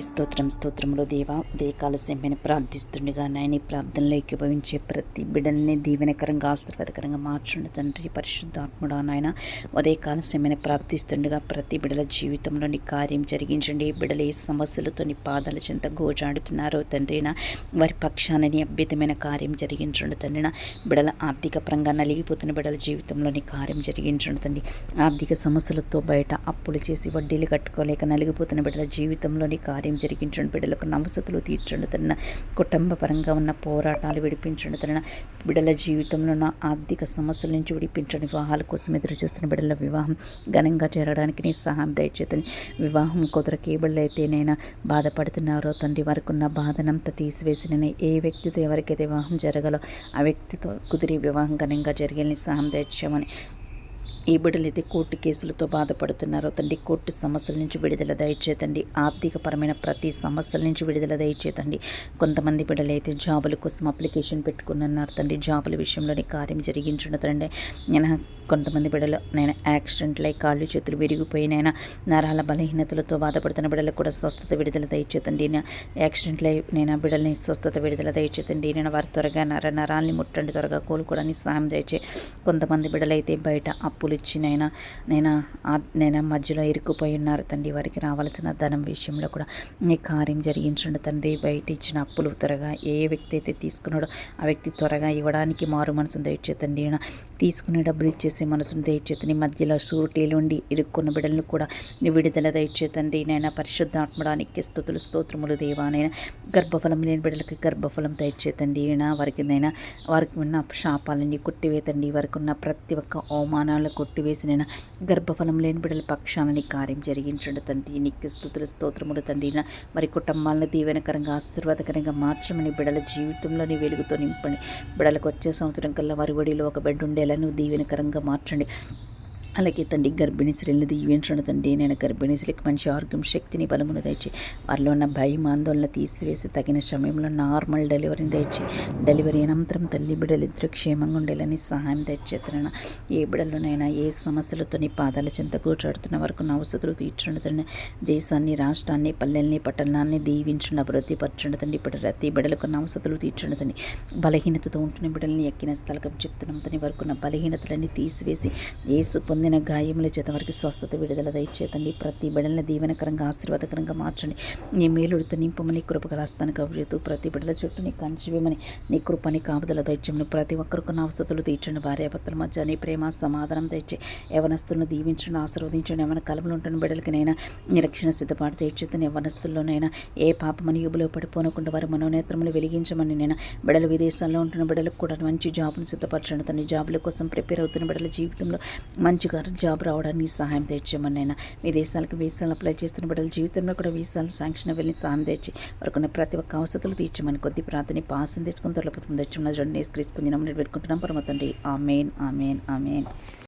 స్తోత్రం స్తోత్రములు దేవా ఉదయకాల సమయాన్ని ప్రార్థిస్తుండగా నాయన ఈ ప్రార్థనలో ఏకీభవించే ప్రతి బిడ్డల్ని దీవెనకరంగా ఆశీర్వాదకరంగా మార్చుండ తండ్రి పరిశుద్ధాత్ముడా నాయన. ఉదయకాల సమయాన్ని ప్రార్థిస్తుండగా ప్రతి బిడ్డల జీవితంలో నీ కార్యం జరిగించండి. బిడ్డలు ఏ సమస్యలతో నీ పాదాల చెంత గోజాడుతున్నారో తండ్రిన వారి పక్షాన నీ అద్భుతమైన కార్యం జరిగించండి తండ్రిన బిడల ఆర్థిక పరంగా నలిగిపోతున్న బిడల జీవితంలో నీ కార్యం జరిగించండి తండ్రి. ఆర్థిక సమస్యలతో బయట అప్పులు చేసి వడ్డీలు కట్టుకోలేక నలిగిపోతున్న బిడ్డల జీవితంలోని కార్యం జరిగించండి? బిడ్డలకు నవసతులు తీర్చండి తన కుటుంబ పరంగా ఉన్న పోరాటాలు విడిపించండి తన బిడ్డల జీవితంలో ఉన్న ఆర్థిక సమస్యల నుంచి విడిపించండి వివాహాల కోసం ఎదురు చూస్తున్న బిడ్డల వివాహం ఘనంగా చేరడానికి నీ సహాయం దయచేతని వివాహం కుదరకే ఏ బాధపడుతున్నారో తండ్రి వారికి ఉన్న బాధనంతా తీసివేసిన ఏ వ్యక్తితో ఎవరికైతే వివాహం జరగాలో ఆ వ్యక్తితో కుదిరి వివాహం ఘనంగా జరిగేని సహాయం దయచేయమని ఈ బిడ్డలైతే కోర్టు కేసులతో బాధపడుతున్నారో తండ్రి కోర్టు సమస్యల నుంచి విడుదల దయచేతండి. ఆర్థికపరమైన ప్రతి సమస్యల నుంచి విడుదల దయచేతండి. కొంతమంది బిడ్డలైతే జాబుల కోసం అప్లికేషన్ పెట్టుకున్నారు తండ్రి. జాబుల విషయంలోని కార్యం జరిగించండి తండ్రి. నేను కొంతమంది బిడ్డలు నేను యాక్సిడెంట్లై కాళ్ళు చేతులు విరిగిపోయినైనా నరాల బలహీనతలతో బాధపడుతున్న బిడ్డలకు కూడా స్వస్థత విడుదల దయచేతండి. యాక్సిడెంట్లై నేను బిడ్డలని బిడ్డల్ని స్వస్థత విడుదల దయచేతండి. నేను వారి త్వరగా నర నరాల్ని ముట్టండి త్వరగా కోలుకోవడానికి సాయం దయచే కొంతమంది బిడ్డలైతే బయట అప్పులు ఇచ్చినైనా నేను నేను మధ్యలో ఇరుక్కుపోయి ఉన్నారు తండ్రి. వారికి రావాల్సిన ధనం విషయంలో కూడా నీ కార్యం జరిగించండి తండ్రి. బయట ఇచ్చిన అప్పులు త్వరగా ఏ వ్యక్తి అయితే తీసుకున్నాడో ఆ వ్యక్తి త్వరగా ఇవ్వడానికి మారు మనసును దయచేతండి తీసుకునే డబ్బులు ఇచ్చేసి మనసును దయచేతని మధ్యలో సూటీలుండి ఇరుక్కున్న బిడ్డలను కూడా విడుదల దయచేతండి నేను పరిశుద్ధాత్మడానికి స్థుతులు స్తోత్రములు దేవానైనా గర్భఫలం లేని బిడ్డలకి గర్భఫలం దయచేతండి వారికి నైనా వారికి ఉన్న శాపాలని కొట్టివేతండి వారికి ఉన్న ప్రతి ఒక్క అవమానాలు కొట్టివేసిన గర్భఫలం లేని బిడ్డల పక్షాలని కార్యం జరిగించండి తండ్రి. నీకు స్థుతుల స్తోత్రములు తండ్రి. మరి కుటుంబాలను దీవెనకరంగా ఆశీర్వాదకరంగా మార్చమని బిడల జీవితంలోని వెలుగుతో నింపండి. బిడలకు వచ్చే సంవత్సరం కల్లా వారి ఒడిలో ఒక బెడ్ ఉండేలా నువ్వు దీవెనకరంగా మార్చండి. అలాగే తండ్రి గర్భిణీ స్త్రీలను దీవించండి తండ్రి. నేను గర్భిణీ స్త్రీకి మంచి ఆరోగ్యం శక్తిని బలమును దయచి. వారిలో ఉన్న భయం ఆందోళన తీసివేసి తగిన సమయంలో నార్మల్ డెలివరీని తెచ్చి డెలివరీ అనంతరం తల్లి బిడ్డలు ఇద్దరు క్షేమంగా ఉండేలని సహాయం తెచ్చేతన ఏ బిడ్డలోనైనా ఏ సమస్యలతో నీ పాదాల చెంత కూర్చోడుతున్న వరకు నా అవసతులు తీర్చండి తండ్రి. దేశాన్ని రాష్ట్రాన్ని పల్లెల్ని పట్టణాన్ని దీవించండి అభివృద్ధి తండ్రి. ఇప్పుడు ప్రతి బిడ్డలకు నా అవసతులు తీర్చండి తండ్రి. బలహీనతతో ఉంటున్న బిడ్డల్ని ఎక్కిన స్థలకం చెప్తున్నాం తని వరకు నా బలహీనతలన్నీ తీసివేసి ఏసు పొందిన గాయముల చేత వారికి స్వస్థత విడుదల దయచేతండి ప్రతి బిడలను దీవెనకరంగా ఆశీర్వాదకరంగా మార్చండి. నీ మేలుడితో నింపమని కృపగలాస్తాను రాస్తాను ప్రతి బిడల చుట్టూ నీ కంచివేమని నీ కృపని కాపుదల దయచేమని ప్రతి ఒక్కరికి నా అవసతులు తీర్చండి. భార్యాభర్తల మధ్య నీ ప్రేమ సమాధానం తెచ్చి యవనస్తులను దీవించండి ఆశీర్వదించండి. ఏమైనా కలములు ఉంటున్న బిడ్డలకి నైనా నిరక్షణ సిద్ధపాటు తెచ్చేతని యవనస్తుల్లోనైనా ఏ పాపమని యుబులో పడిపోనకుండా వారి మనోనేత్రములు వెలిగించమని నేను బిడలు విదేశాల్లో ఉంటున్న బిడ్డలకు కూడా మంచి జాబును సిద్ధపరచండి. తన జాబుల కోసం ప్రిపేర్ అవుతున్న బిడ్డల జీవితంలో మంచిగా జాబ్ రావడానికి సహాయం తెచ్చామని నేను విదేశాలకు వీసాలు అప్లై చేస్తున్న బిడ్డల జీవితంలో కూడా వీసాలు శాంక్షన్ వెళ్ళి సహాయం తెచ్చి వరకున్న ప్రతి ఒక్క అవసరాలు తీర్చమని కొద్ది ప్రార్థన పాసం తెచ్చుకుని తొలపతం తెచ్చుకున్న జొన్న స్క్రీస్ పుణ్యం పెట్టుకుంటున్నాం పరమ తండ్రి. Amen amen amen.